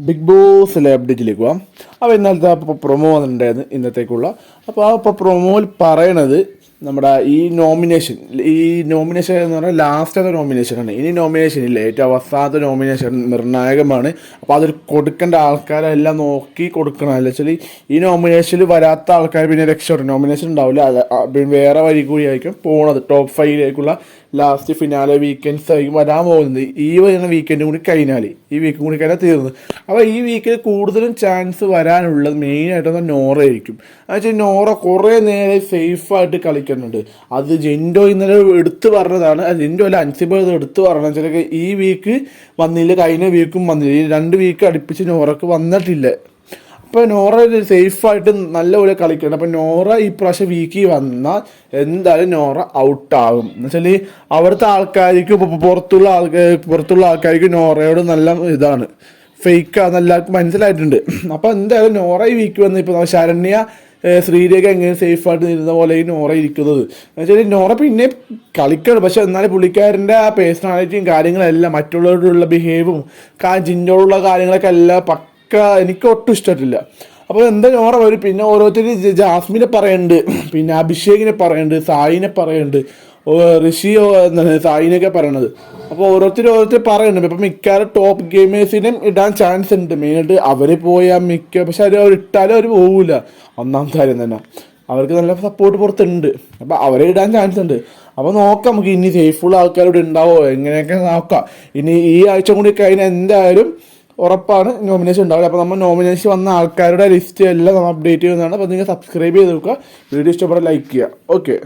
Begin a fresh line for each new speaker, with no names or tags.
Big ബോസിലെ അപ്ഡേറ്റിലേക്ക് പോവാം. അപ്പോൾ ഇന്നലത്തെ അപ്പോൾ പ്രൊമോ വന്നിട്ടുണ്ടായിരുന്നു ഇന്നത്തേക്കുള്ള. അപ്പോൾ ആ ഇപ്പോൾ പ്രൊമോയിൽ പറയണത് നമ്മുടെ ഈ നോമിനേഷൻ ഈ നോമിനേഷൻ എന്ന് പറഞ്ഞാൽ ലാസ്റ്റത്തെ നോമിനേഷനാണ് ഇനി നോമിനേഷൻ ഇല്ല. ഏറ്റവും അവസാനത്തെ നോമിനേഷൻ നിർണായകമാണ്. അപ്പോൾ അതൊരു കൊടുക്കേണ്ട ആൾക്കാരെല്ലാം നോക്കി കൊടുക്കണം. അല്ല വെച്ചാൽ ഈ നോമിനേഷനിൽ വരാത്ത ആൾക്കാർ പിന്നെ രക്ഷപ്പെടും നോമിനേഷൻ ഉണ്ടാവില്ല. പിന്നെ വേറെ വഴി കൂടി ആയിരിക്കും പോണത് ടോപ്പ് ഫൈവിലേക്കുള്ള ലാസ്റ്റ് ഫിനാലെ വീക്കെൻഡ്സ് ആയിരിക്കും വരാൻ പോകുന്നത്. ഈ വരുന്ന വീക്കെൻഡ് കൂടി കഴിഞ്ഞാൽ ഈ വീക്ക് കൂടി കഴിഞ്ഞാൽ തീർന്നു അപ്പോൾ ഈ വീക്കിൽ കൂടുതലും ചാൻസ് വരാനുള്ളത് മെയിനായിട്ട് നോറ ആയിരിക്കും. എന്നുവെച്ചാൽ നോറ കുറേ നേരം സേഫായിട്ട് കളിക്കുന്നുണ്ട് അത് ജെൻഡോ ഇന്നലെ എടുത്തു പറഞ്ഞതാണ്. ജെൻഡോ അല്ല അൻസിബ എടുത്തു പറഞ്ഞത് ചില ഈ വീക്ക് വന്നില്ല കഴിഞ്ഞ വീക്കും വന്നില്ല. ഈ രണ്ട് വീക്ക് അടുപ്പിച്ച് നോറക്ക് വന്നിട്ടില്ല. അപ്പോൾ നോറ സേഫായിട്ട് നല്ലപോലെ കളിക്കണം. അപ്പോൾ നോറ ഈ പ്രാവശ്യം വീക്കിൽ വന്നാൽ എന്തായാലും നോറ ഔട്ടാകും എന്ന് വെച്ചാൽ അവിടുത്തെ ആൾക്കാർക്ക് പുറത്തുള്ള ആൾക്കാർ പുറത്തുള്ള ആൾക്കാർക്ക് നോറയോട് നല്ല ഇതാണ്. ഫേക്കാന്ന് എല്ലാവർക്കും മനസ്സിലായിട്ടുണ്ട്. അപ്പോൾ എന്തായാലും നോറ ഈ വീക്ക് വന്ന് ഇപ്പോൾ ശരണ്യ ശ്രീരേഖ എങ്ങനെ സേഫായിട്ട് നിന്ന പോലെ ഈ നോറ ഇരിക്കുന്നത്? എന്നുവെച്ചാൽ നോറ പിന്നെ കളിക്കണം. പക്ഷെ എന്നാലും പുള്ളിക്കാരന്റെ ആ പേഴ്സണാലിറ്റിയും കാര്യങ്ങളെല്ലാം മറ്റുള്ളവരോടുള്ള ബിഹേവും ജിന്നോടുള്ള കാര്യങ്ങളൊക്കെ എല്ലാം പക്ക എനിക്ക് ഒട്ടും ഇഷ്ടപ്പെട്ടില്ല. അപ്പോൾ എന്താ നോറ വരും? പിന്നെ ഓരോരുത്തർ ജാസ്മിനെ പറയുന്നുണ്ട് പിന്നെ അഭിഷേകിനെ പറയുന്നുണ്ട് സായിനെ പറയുന്നുണ്ട് ഓ, ഋഷി ഓ, എന്താണ് സായിനൊക്കെ പറയണത്. അപ്പോൾ ഓരോരുത്തർ ഓരോരുത്തർ പറയുന്നുണ്ട്. ഇപ്പം മിക്കവാറും ടോപ്പ് ഗെയിമേഴ്സിനും ഇടാൻ ചാൻസ് ഉണ്ട്. മെയിനായിട്ട് അവർ പോയാൽ മിക്ക പക്ഷെ അവർ അവർ ഇട്ടാലും അവർ പോകില്ല ഒന്നാം കാര്യം തന്നെ. അവർക്ക് നല്ല സപ്പോർട്ട് പുറത്തുണ്ട്. അപ്പോൾ അവരെ ഇടാൻ ചാൻസ് ഉണ്ട്. അപ്പോൾ നോക്കാം നമുക്ക് ഇനി സേഫുള്ള ആൾക്കാരോട് ഉണ്ടാവോ? എങ്ങനെയൊക്കെ നോക്കാം. ഇനി ഈ ആഴ്ച കൂടി കഴിഞ്ഞാൽ എന്തായാലും ഉറപ്പാണ് നോമിനേഷൻ ഉണ്ടാവില്ല. അപ്പോൾ നമ്മൾ നോമിനേഷൻ വന്ന ആൾക്കാരുടെ ലിസ്റ്റ് എല്ലാം നമ്മൾ അപ്ഡേറ്റ് ചെയ്യുന്നതാണ്. അപ്പോൾ നിങ്ങൾ സബ്സ്ക്രൈബ് ചെയ്ത് നോക്കുക. വീഡിയോ ഇഷ്ടപ്പെടാൻ ലൈക്ക് ചെയ്യുക. ഓക്കെ